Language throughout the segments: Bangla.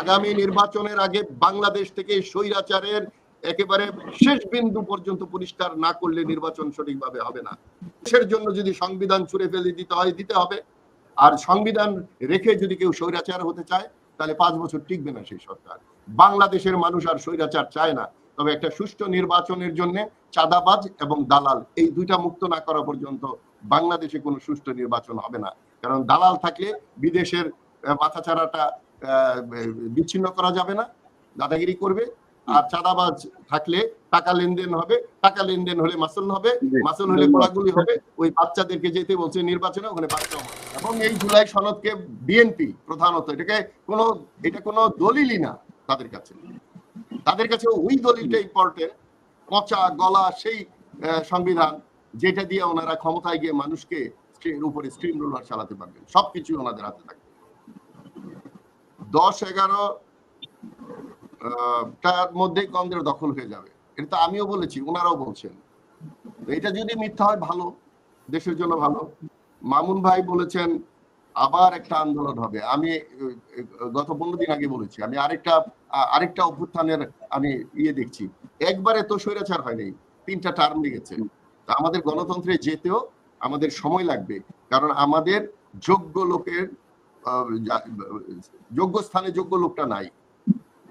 আগামী নির্বাচনের আগে বাংলাদেশ থেকে স্বৈরাচারের একেবারে শেষ বিন্দু পর্যন্ত পরিষ্কার না করলে নির্বাচন সঠিকভাবে হবে না। দেশের জন্য যদি সংবিধান ছুড়ে ফেলে দিতে হয়, দিতে হবে। আর সংবিধান রেখে যদি কেউ স্বৈরাচার হতে চায়, তাহলে পাঁচ বছর টিকবে না সেই সরকার। বাংলাদেশের মানুষ আর স্বৈরাচার চায় না। তবে একটা সুষ্ঠু নির্বাচনের জন্য চাঁদাবাজ এবং দালাল, এই দুইটা মুক্ত না করা পর্যন্ত বাংলাদেশে কোনো সুষ্ঠু নির্বাচন হবে না। কারণ দালাল থাকলে বিদেশের মাথাচাড়াটা বিচ্ছিন্ন করা যাবে না দাদাগিরি করবে। আর চাঁদাবাজ থাকলে টাকা লেনদেন হবে টাকা লেনদেন হলে মাসুল হবে জি, মাসুল হলে গোলাগুলি হবে। ওই বাচ্চাদেরকে যেতে বলছে নির্বাচনে ওখানে বাচ্চা হবে। এবং এই জুলাই সনদকে বিএনপি প্রধানত এটাকে কোনো এটা কোনো দলিলই না তাদের কাছে। তাদের কাছে ওই দলিলটা ইম্পর্টেন্ট পচা গলা সেই সংবিধান যেটা দিয়ে ওনারা ক্ষমতায় গিয়ে মানুষকে উপরে স্ক্রিন রোলার চালাতে পারবেন। সবকিছু ওনাদের হাতে থাকবে। দশ, এগারো তার মধ্যেই কেন্দ্র দখল হয়ে যাবে। এটা তো আমিও বলেছি ওনারাও বলছেন। এটা যদি মিথ্যা হয়, ভালো, দেশের জন্য ভালো। মামুন ভাই বলেছেন, আবার একটা আন্দোলন হবে। আমি, গত পনেরো দিন আগে বলেছি, আমি আরেকটা আরেকটা অভ্যুত্থানের আমি ইয়ে দেখছি। একবারে তো স্বৈরাচার হয়নি তিনটা টার্ম লেগেছে। তা আমাদের গণতন্ত্রে যেতেও আমাদের সময় লাগবে, কারণ আমাদের যোগ্য লোকের যোগ্য স্থানে যোগ্য লোকটা নাই।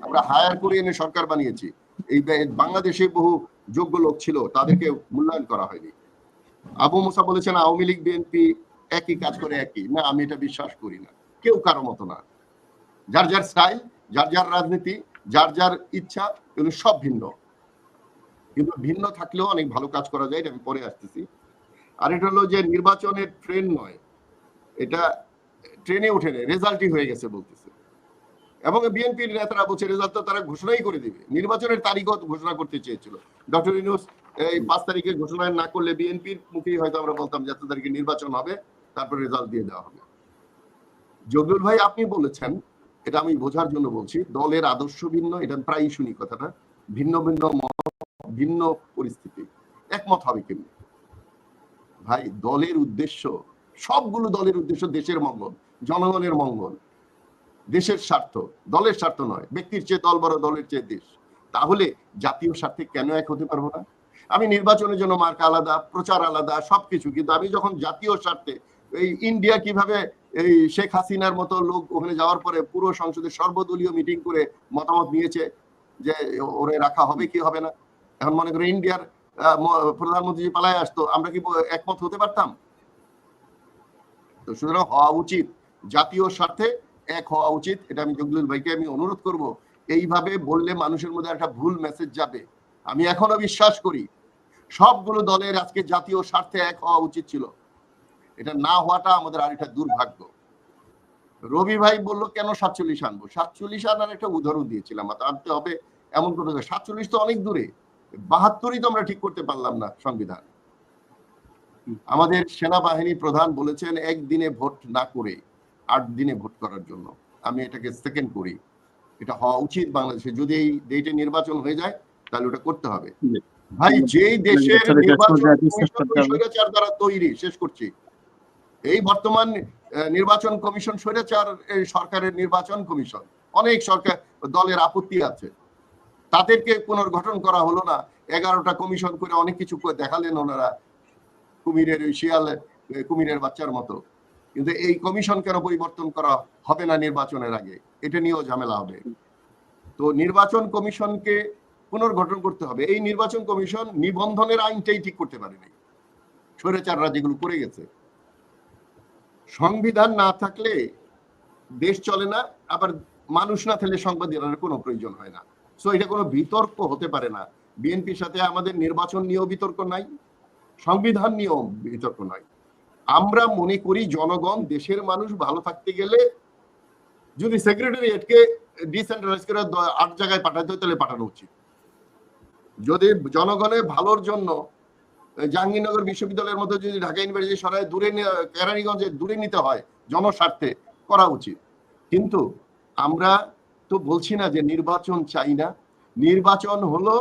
আমরা হায়ার করে এনে সরকার বানিয়েছি। এই বাংলাদেশে বহু যোগ্য লোক ছিল, তাদেরকে মূল্যায়ন করা হয়নি। আবু মুসা বলেছেন, আওয়ামী লীগ বিএনপি একই কাজ করে একই। না, আমি এটা বিশ্বাস করি না। কেউ কারও মতো না। যার যার স্টাইল যার যার রাজনীতি, যার যার ইচ্ছা, এগুলো সব ভিন্ন। কিন্তু ভিন্ন থাকলেও অনেক ভালো কাজ করা যায়, এটা আমি পরে আসতেছি। আর এটা হলো যে, নির্বাচনের ট্রেন নয়। এটা ট্রেনে উঠে নেই রেজাল্টই হয়ে গেছে বলতেছে। এবং বিএনপির নেতারা বলছে, রেজাল্ট তো তারা ঘোষণাই করে দিবে। নির্বাচনের তারিখও ঘোষণা করতে চেয়েছিল। ডক্টর ইউনুস এই পাঁচ তারিখে ঘোষণা না করলে বিএনপির মুখেই হয়তো আমরা বলতাম যে এত তারিখে নির্বাচন হবে, তারপর রেজাল্ট দিয়ে দেওয়া হবে। জগরুল ভাই, আপনি বলেছেন, এটা আমি বোঝার জন্য বলছি, দলের আদর্শ ভিন্ন, এটা প্রায়ই শুনি কথাটা, ভিন্ন ভিন্ন ভিন্ন পরিস্থিতি। একমত হবে কেমনি? ভাই, দলের উদ্দেশ্য, সবগুলো দলের উদ্দেশ্য দেশের মঙ্গল। জনগণের মঙ্গল। দেশের স্বার্থ, দলের স্বার্থ নয়, ব্যক্তির চেয়ে দল বড়, দলের চেয়ে দেশ। তাহলে জাতীয় স্বার্থে কেন এক হতে পারব না? আমি নির্বাচনের জন্য মার্কা আলাদা, প্রচার আলাদা, সবকিছু, কিন্তু আমি যখন জাতীয় স্বার্থে, এই ইন্ডিয়া কীভাবে এই শেখ হাসিনার মতো লোক ওখানে যাওয়ার পরে পুরো সংসদের সর্বদলীয় মিটিং করে মতামত নিয়েছে যে ওরে রাখা হবে কি হবে না? এখন মনে করি ইন্ডিয়ার প্রধানমন্ত্রী পালায় আসতো, আমরা কি একমত হতে পারতাম? তো সুতরাং হওয়া উচিত। জাতীয় স্বার্থে এক হওয়া উচিত। এটা আমি জগদুল ভাইকে আমি অনুরোধ করব, এইভাবে বললে মানুষের মধ্যে একটা ভুল মেসেজ যাবে। আমি এখনও বিশ্বাস করি, সবগুলো দলের আজকে জাতীয় স্বার্থে এক হওয়া উচিত ছিল। এটা না হওয়াটা আমাদের আর আরেকটা দুর্ভাগ্য। রবি ভাই বলল, কেন সাতচল্লিশ আনব? সাতচল্লিশ আনার একটা উদাহরণ দিয়েছিলাম আনতে হবে এমন কোনো সাতচল্লিশ তো অনেক দূরে, বাহাত্তরই তো আমরা ঠিক করতে পারলাম না সংবিধান। আমাদের সেনাবাহিনী প্রধান বলেছেন, একদিনে ভোট না করে আট দিনে ভোট করার জন্য। আমি এটাকে সেকেন্ড করি। এটা হওয়া উচিত বাংলাদেশে। যদি এই ডেটে নির্বাচন হয়ে যায় তাহলে ওটা করতে হবে। ভাই যেই দেশের নির্বাচন সোজা বিশ্বাস কমিশন করতে হবে। স্বৈরাচার দ্বারা তৈরি শেষ করছি। এই বর্তমান নির্বাচন কমিশন স্বৈরাচার সরকারের নির্বাচন কমিশন। অনেক সরকার দলের আপত্তি আছে। তাদেরকে পুনর্গঠন করা হলো না। এগারোটা কমিশন করে অনেক কিছু করে দেখালেন ওনারা। কুমিরের শিয়াল কুমিরের বাচ্চার মতো। কিন্তু এই কমিশন কেন পরিবর্তন করা হবে না নির্বাচনের আগে। এটা নিয়েও ঝামেলা হবে। তো নির্বাচন কমিশনকে পুনর্গঠন করতে হবে। এই নির্বাচন কমিশন নিবন্ধনের আইনটাই ঠিক করতে পারেনি স্বৈরাচাররা যেগুলো করে গেছে। সংবিধান না থাকলে দেশ চলে না, আবার মানুষ না থাকলে সংবিধানের কোনো প্রয়োজন হয় না। সো এটা কোনো বিতর্ক হতে পারে না। বিএনপির সাথে আমাদের নির্বাচন নিয়েও বিতর্ক নাই, সংবিধান নিয়েও বিতর্ক নাই। আমরা মনে করি জনগণ, দেশের মানুষ ভালো থাকতে গেলে যদি সেক্রেটারিয়েটকে ডিসেন্ট্রালাইজ করে আট জায়গায় পাঠাতে হয়, তাহলে পাঠানো উচিত। যদি জনগণের ভালোর জন্য জাহাঙ্গীরনগর বিশ্ববিদ্যালয়ের মতো যদি ঢাকা ইউনিভার্সিটি সরাই দূরে কেরানীগঞ্জে দূরে নিতে হয়, জনস্বার্থে করা উচিত। কিন্তু আমরা তো বলছি না যে নির্বাচন চাই না। নির্বাচন হলো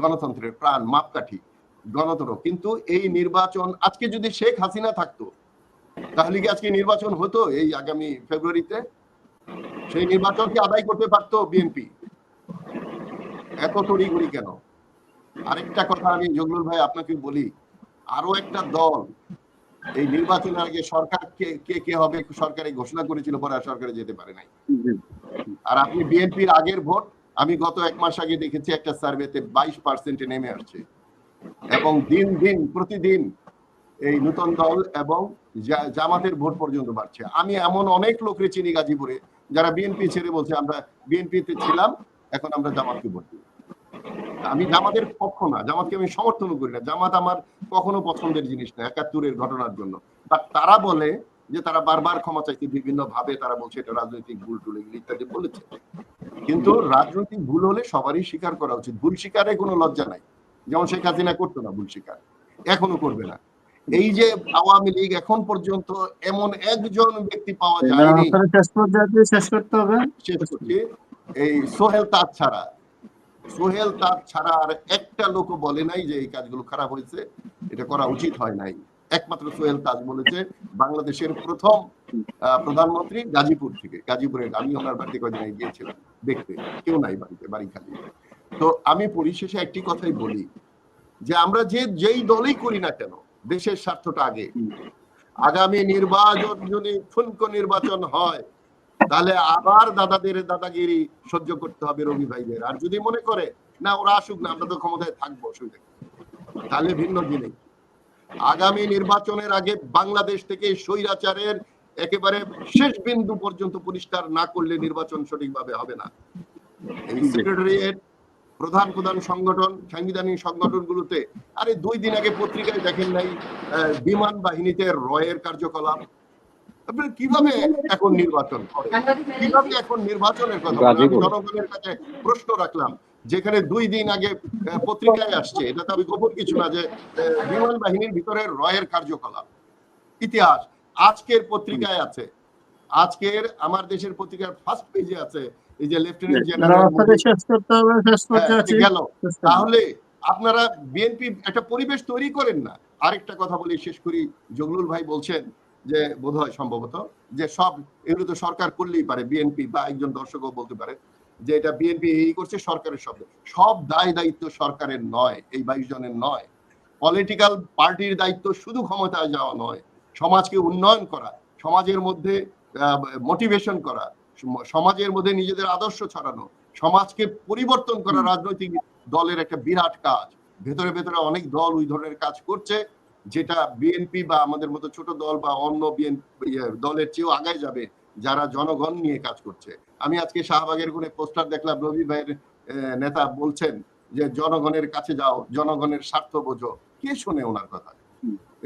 গণতন্ত্রের প্রাণ, মাপকাঠি। গণতন্ত্র। কিন্তু এই নির্বাচন, আজকে যদি শেখ হাসিনা থাকতো, তাহলে কি আজকে নির্বাচন হতো এই আগামী ফেব্রুয়ারিতে? সেই নির্বাচনকে আদায় করতে পারতো বিএনপি এত তড়িঘড়ি কেন? আরেকটা কথা আমি জগলুল ভাই আপনাকে বলি, আরও একটা দল, এই নির্বাচনের আগে সরকার কে কে কে হবে, সরকারে ঘোষণা করেছিল, পরে আর সরকারে যেতে পারে নাই। আর আপনি বিএনপির আগের ভোট, আমি গত এক মাস আগে দেখেছি একটা সার্ভেতে বাইশ পার্সেন্টে নেমে আসছে। এবং দিন দিন, প্রতিদিন এই নতুন দল এবং জামাতের ভোট পর্যন্ত বাড়ছে। আমি এমন অনেক লোকরে চিনি গাজীপুরে, যারা বিএনপি ছেড়ে বলছে, আমরা বিএনপিতে ছিলাম, এখন আমরা জামাতকে ভোট দিব আমি জামাতের পক্ষ না, জামাতকে আমি সমর্থন করি না। জামাত আমার কখনো পছন্দের জিনিস না, একাত্তরের ঘটনার জন্য। বাট তারা বলে যে, তারা বারবার ক্ষমা চাইতে বিভিন্ন ভাবে তারা বলছে, এটা রাজনৈতিক ভুল টুল ইত্যাদি বলেছে। কিন্তু রাজনৈতিক ভুল হলে সবারই স্বীকার করা উচিত। ভুল স্বীকারে কোনো লজ্জা নাই। যেমন শেখ হাসিনা করতো না ভুল স্বীকার এখনও করবে না। এই যে আওয়ামী লীগ এখন পর্যন্ত এমন একজন ব্যক্তি পাওয়া যায়নি। শেষ করতে হবে। শেষ করছি। এই সোহেল তাজ ছাড়া সোহেল তাজ ছাড়া আর একটা লোক বলে নাই যে এই কাজগুলো খারাপ হয়েছে এটা করা উচিত হয় নাই। একমাত্র সোহেল তাজ বলেছে বাংলাদেশের প্রথম প্রধানমন্ত্রী গাজীপুর থেকে। গাজীপুরের আমি ওনার বাড়িতে কয়দিন গিয়েছিলাম দেখতে। কেউ নাই বাড়িতে বাড়ি খালি। তো আমি পরিশেষে একটি কথাই বলি যে আমরা যে, যেই দলই করি না কেন, দেশের স্বার্থটা আগে। আগামী নির্বাচন যদি ঠুনকো নির্বাচন হয়, তাহলে আবার দাদাদের দাদাগিরি সহ্য করতে হবে রবি ভাইদের। আর যদি মনে করে, না, ওরা আসুক না, আমরা তো ক্ষমতায় থাকব তাহলে ভিন্ন জিনিস। আগামী নির্বাচনের আগে বাংলাদেশ থেকে স্বৈরাচারের একেবারে শেষ বিন্দু পর্যন্ত পরিষ্কার না করলে নির্বাচন সঠিকভাবে হবে না। এই সেক্রেটারিয়েট প্রধান প্রধান সংগঠন সাংবিধানিক সংগঠনগুলোতে আরে দুই দিন আগে পত্রিকায় দেখেন নাই বিমান বাহিনীতে রয়ের কার্যকলাপ। আপনারা কীভাবে এখন নির্বাচন করে? কীভাবে এখন নির্বাচনের কথা। জনগণের কাছে প্রশ্ন রাখলাম যেখানে দুই দিন আগে পত্রিকায় আসছে এটা তো আমি গোপন কিছু না যে বিমান বাহিনীর ভিতরে রয়ের কার্যকলাপ। ইতিহাস আজকের পত্রিকায় আছে। আজকের আমার দেশের পত্রিকার ফার্স্ট পেজে আছে এই যে লেফটেন্যান্ট জেনারেল গেল। হবে। তাহলে আপনারা বিএনপি একটা পরিবেশ তৈরি করেন না। আরেকটা কথা বলি শেষ করি। জগলুল ভাই বলছেন যে বোধহয় সম্ভবত যে সব এগুলো তো সরকার করলেই পারে বিএনপি বা একজন দর্শকও বলতে পারে যে এটা বিএনপি এই করছে সরকারের শব্দ। সব দায় দায়িত্ব সরকারের নয় এই বাইশ জনের নয়। পলিটিক্যাল পার্টির দায়িত্ব শুধু ক্ষমতায় যাওয়া নয়। সমাজকে উন্নয়ন করা সমাজের মধ্যে মোটিভেশন করা সমাজের মধ্যে নিজেদের আদর্শ ছড়ানো সমাজকে পরিবর্তন করা রাজনৈতিক দলের একটা বিরাট কাজ। ভেতরে ভেতরে অনেক দল ওই ধরনের কাজ করছে যেটা বিএনপি বা আমাদের মতো ছোট দল বা অন্য বিএনপি দলের চেয়েও আগায় যাবে যারা জনগণ নিয়ে কাজ করছে। আমি আজকে শাহবাগের কোনে পোস্টার দেখলাম রবি ভাইয়ের নেতা বলছেন যে জনগণের কাছে যাও জনগণের স্বার্থ বোঝো কে শোনে ওনার কথা।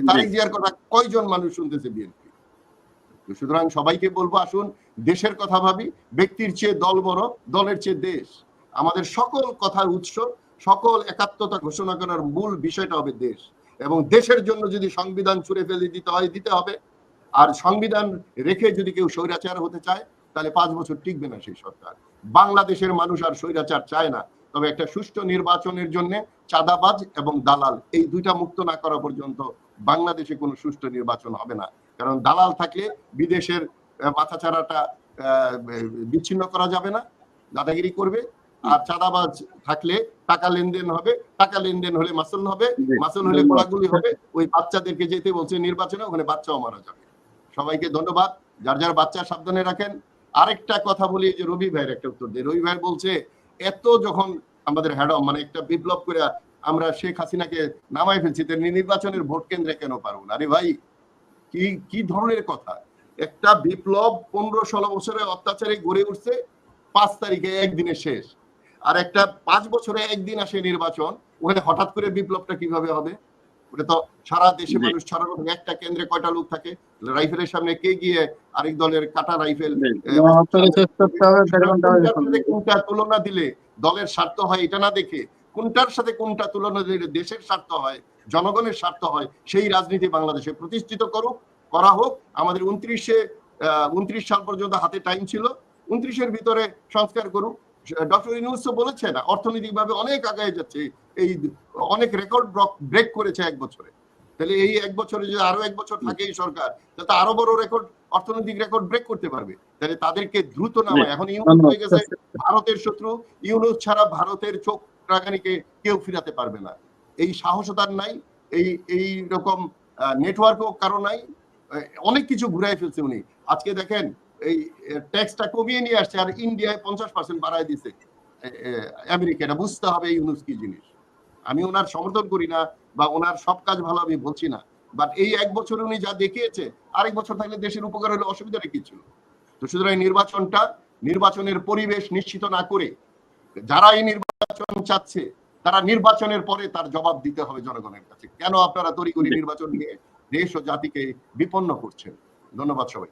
তারেক জিয়ার কথা কয়জন মানুষ শুনতেছে বিএনপি? সুতরাং সবাইকে বলব আসুন, দেশের কথা ভাবি, ব্যক্তির চেয়ে দল বড়, দলের চেয়ে দেশ। আমাদের সকল কথার উৎস, সকল একাত্মতা ঘোষণা করার মূল বিষয়টা হবে দেশ। এবং দেশের জন্য যদি সংবিধান ছুড়ে ফেলে দিতে হয়, দিতে হবে। আর সংবিধান রেখে যদি কেউ স্বৈরাচার হতে চায়, তাহলে পাঁচ বছর টিকবে না সেই সরকার। বাংলাদেশের মানুষ আর স্বৈরাচার চায় না। তবে একটা সুষ্ঠু নির্বাচনের জন্য চাঁদাবাজ এবং দালাল, এই দুইটা মুক্ত না করা পর্যন্ত বাংলাদেশে কোনো সুষ্ঠু নির্বাচন হবে না। কারণ দালাল থাকলে বিদেশের আহ, মাথাচাড়াটা বিচ্ছিন্ন করা যাবে না দাদাগিরি করবে। আর চাঁদাবাজ থাকলে টাকা লেনদেন হবে টাকা লেনদেন হলে মাসুল হবে মাসুল হলে। গোলাগুলি হবে। ওই বাচ্চাদেরকে যেতে বলছে নির্বাচনে ওখানে বাচ্চাও মারা যাবে। সবাইকে ধন্যবাদ। যার যার বাচ্চা সাবধানে রাখেন। আরেকটা কথা বলি যে রবি ভাইয়ের একটা উত্তর দিয়ে রবি ভাই বলছে এত যখন আমাদের হ্যাডম মানে একটা বিপ্লব করে আমরা শেখ হাসিনাকে নামাই ফেলছি তেমনি নির্বাচনের ভোট কেন্দ্রে কেন পারব না? আরে ভাই কি কি ধরনের কথা? একটা বিপ্লব পনেরো ষোলো বছরে অত্যাচারে গড়ে উঠছে পাঁচ তারিখে একদিনে শেষ। আর একটা পাঁচ বছরে একদিন আসে নির্বাচন ওখানে হঠাৎ করে বিপ্লবটা কীভাবে হবে? ওটা তো সারা দেশে মানুষ ছড়ানো একটা কেন্দ্রে কয়টা লোক থাকে? রাইফেলের সামনে কে গিয়ে আরেক দলের কাটা রাইফেল কোনটা তুলনা দিলে দলের স্বার্থ হয় এটা না দেখে কোনটার সাথে কোনটা তুলনা দিলে দেশের স্বার্থ হয় জনগণের স্বার্থ হয় সেই রাজনীতি বাংলাদেশে প্রতিষ্ঠিত করুক করা হোক। আমাদের উনত্রিশে উনত্রিশ সাল পর্যন্ত হাতে টাইম ছিল। উনত্রিশের ভিতরে সংস্কার করুক। ডক্টর ইউনুস তো বলেছে না অর্থনৈতিকভাবে অনেক আগায় যাচ্ছে। এই অনেক রেকর্ড ব্রেক করেছে এক বছরে। তাহলে এই এক বছরে যদি আরও এক বছর থাকে এই সরকার তাতে আরও বড় রেকর্ড অর্থনৈতিক রেকর্ড ব্রেক করতে পারবে। তাহলে তাদেরকে দ্রুত নামায়। এখন ইউনুস হয়ে গেছে ভারতের শত্রু। ইউনুস ছাড়া ভারতের চোখ রাগানিকে কেউ ফিরাতে পারবে না। এই সাহসতার নাই, এই এই রকম নেটওয়ার্কও কারও নাই অনেক কিছু ঘুরাই ফেলছে উনি। আজকে দেখেন, এই ট্যাক্সটা কমিয়ে নিয়ে আসছে আর ইন্ডিয়ায় পঞ্চাশ পার্সেন্ট বাড়ায় দিছে। এ- এ- আমেরিকা এটা বুঝতে হবে ইউনুস কি জিনিস। আমি ওনার সমর্থন করি না বা ওনার সব কাজ ভালো আমি বলছি না। বাট এই এক বছর উনি যা দেখিয়েছে, আরেক বছর থাকলে দেশের উপকার হলে অসুবিধা কি ছিল তো সুতরাং এই নির্বাচনটা, নির্বাচনের পরিবেশ নিশ্চিত না করে, যারা এই নির্বাচন চাচ্ছে তারা নির্বাচনের পরে তার জবাব দিতে হবে জনগণের কাছে। কেন আপনারা তড়িঘড়ি নির্বাচন নিয়ে দেশ ও জাতিকে বিপন্ন করছেন? ধন্যবাদ সবাই